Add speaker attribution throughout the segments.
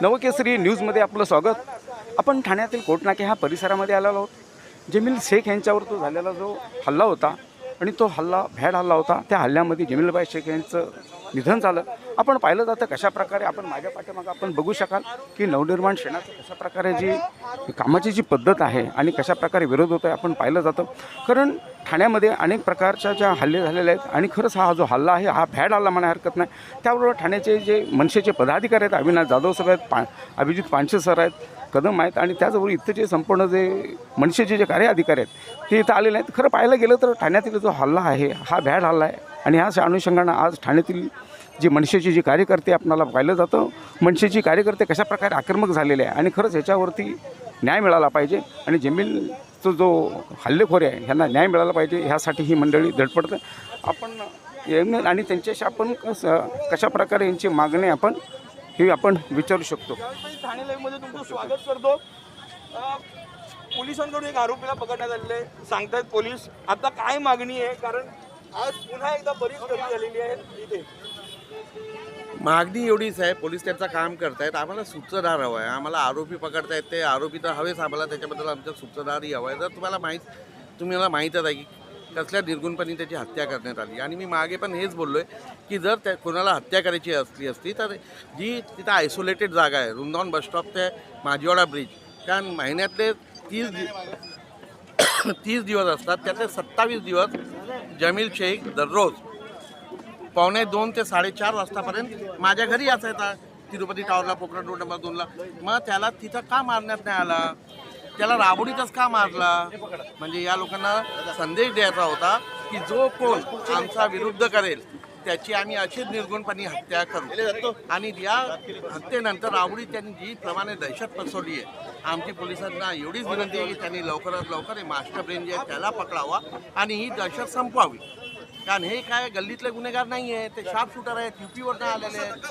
Speaker 1: नवकेसरी न्यूजमध्ये आपलं स्वागत. आपण ठाण्यातील कोटनाके ह्या परिसरामध्ये आलेलो आहोत. जमील शेख यांच्यावर तो झालेला जो हल्ला होता आणि तो हल्ला भॅड हल्ला होता त्या हल्ल्यामध्ये जमीलबाई शेख यांचं निधन झालं. आपण पाहिलं जातं कशा प्रकारे आपण माझ्या पाठीमागं आपण बघू शकाल की नवनिर्माण सेनाचं कशा प्रकारे जी कामाची जी पद्धत आहे आणि कशा प्रकारे विरोध होतो आहे आपण पाहिलं जातं. कारण ठाण्यामध्ये अनेक प्रकारच्या ज्या हल्ले झालेल्या आहेत आणि खरंच हा जो हल्ला आहे हा भॅड हल्ला म्हणा हरकत नाही. त्याबरोबर ठाण्याचे जे मनसेचे पदाधिकारी आहेत अविनाश जाधव सर आहेत पा अभिजित पानशे सर आहेत कदम आहेत आणि त्याचबरोबर इथं जे संपूर्ण जे मनसेचे जे कार्य अधिकारी आहेत ते इथं आलेले आहेत. खरं पाहायला गेलं तर ठाण्यातील जो हल्ला आहे हा भॅड हल्ला आहे. आणि ह्याच अनुषंगानं आज ठाण्यातील जे मनसेचे जे कार्यकर्ते आपणाला पाहिलं जातं मनसेचे कार्यकर्ते कशाप्रकारे आक्रमक झालेले आहे आणि खरंच ह्याच्यावरती न्याय मिळाला पाहिजे आणि जमीलचा जो हल्लेखोर आहे ह्यांना न्याय मिळाला पाहिजे ह्यासाठी ही मंडळी धडपडतं. आपण यांना- आणि त्यांच्याशी आपण कसं कशा प्रकारे यांची मागणी आपण हे आपण विचारू शकतो.
Speaker 2: ठाणे लाईव्हमध्ये तुमचं स्वागत करतो. पोलिसांकडून एक आरोपीला पकडण्यात आलेले आहे. सांगतायत पोलीस आता काय मागणी आहे? कारण आज पुन्हा एकदा बरीच गर्दी झालेली आहे इथे.
Speaker 3: मागणी एवढीच आहे पोलीस त्यांचं काम करतायत आम्हाला सूत्रधार हवं आहे. आम्हाला आरोपी पकडतायत ते आरोपी तर हवेच आम्हाला त्याच्याबद्दल आमचं सूत्रधारही हवं आहे. जर तुम्हाला माहीत तुम्हाला माहीतच आहे की कसल्या निर्गुणपणे त्याची हत्या करण्यात आली. आणि मी मागे पण हेच बोललो आहे की जर त्या कोणाला हत्या करायची असली असती तर जी तिथं आयसोलेटेड जागा आहे वृंदावन बसस्टॉप ते माजीवाडा ब्रिज कारण महिन्यातले तीस तीस दिवस असतात त्यातले सत्तावीस दिवस जमील शेख दररोज. पावणे दोन ते साडेचार वाजतापर्यंत माझ्या घरी असायचा. तिरुपती टावरला पोखरण रोड नंबर दोनला. मग त्याला तिथं का मारण्यात नाही आला? त्याला राबोडीतच का मारला? म्हणजे या लोकांना संदेश द्यायचा होता की जो कोण आमचा विरुद्ध करेल त्याची आम्ही अशीच निर्गुणपणे हत्या करू. आणि या हत्येनंतर राबोडी त्यांनी जी प्रमाणे दहशत पसरली आहे आमची पोलिसांना एवढीच विनंती आहे की त्यांनी लवकरात लवकर हे मास्टर ब्रेन जे आहे त्याला पकडावा आणि ही दहशत संपवावी. कारण हे काय गल्लीतले गुन्हेगार नाही आहे ते शार्प शूटर आहेत युपीवरनं आलेले आहेत.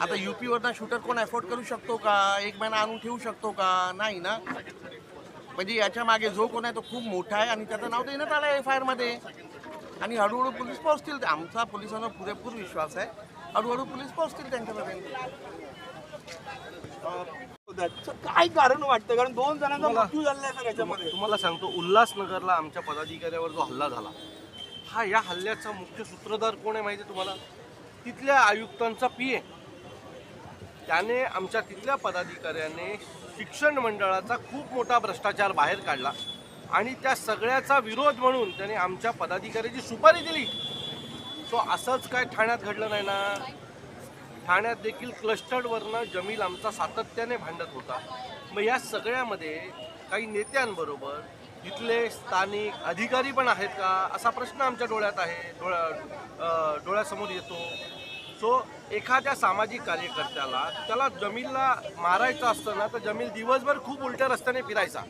Speaker 3: आता युपीवरनं शूटर कोण अफोर्ड करू शकतो का? एक महिना आणून ठेवू शकतो का? नाही ना. म्हणजे याच्या मागे जो कोण आहे तो खूप मोठा आहे आणि त्याचं नाव देण्यात आलं आहे एफ आय आरमध्ये आणि हळूहळू पोलीस पोहोचतील. आमचा पोलिसांवर पुरेपूर विश्वास आहे. हळूहळू पोलीस पोहोचतील त्यांच्यापर्यंत.
Speaker 2: तर काय कारण वाटतं? कारण दोन जणांचा मृत्यू झालेला आहे सर याच्यामध्ये.
Speaker 4: तुम्हाला सांगतो उल्हासनगरला आमच्या पदाधिकाऱ्यावर जो हल्ला झाला हा या हल्ल्याचा मुख्य सूत्रधार कोण आहे माहिती आहे तुम्हाला? तिथल्या आयुक्तांचा पी ए. त्याने आमच्या तिथल्या पदाधिकाऱ्याने शिक्षण मंडळाचा खूप मोठा भ्रष्टाचार बाहेर काढला. आणि त्या सगळ्याचा विरोध म्हणून त्याने आमच्या पदाधिकाऱ्याची सुपारी दिली. सो असंच काय ठाण्यात घडलं नाही ना? ठाण्यात देखील क्लस्टर्डवरनं जमील आमचा सातत्याने भांडत होता. मग या सगळ्यामध्ये काही नेत्यांबरोबर तिथले स्थानिक अधिकारी पण आहेत का? असा प्रश्न आमच्या डोळ्यात आहे. डोळ्या डोळ्यासमोर येतो. सो एखाद्या सामाजिक कार्यकर्त्याला त्याला जमीलला मारायचं असतं ना तर जमील दिवसभर खूप उलट्या रस्त्याने फिरायचा.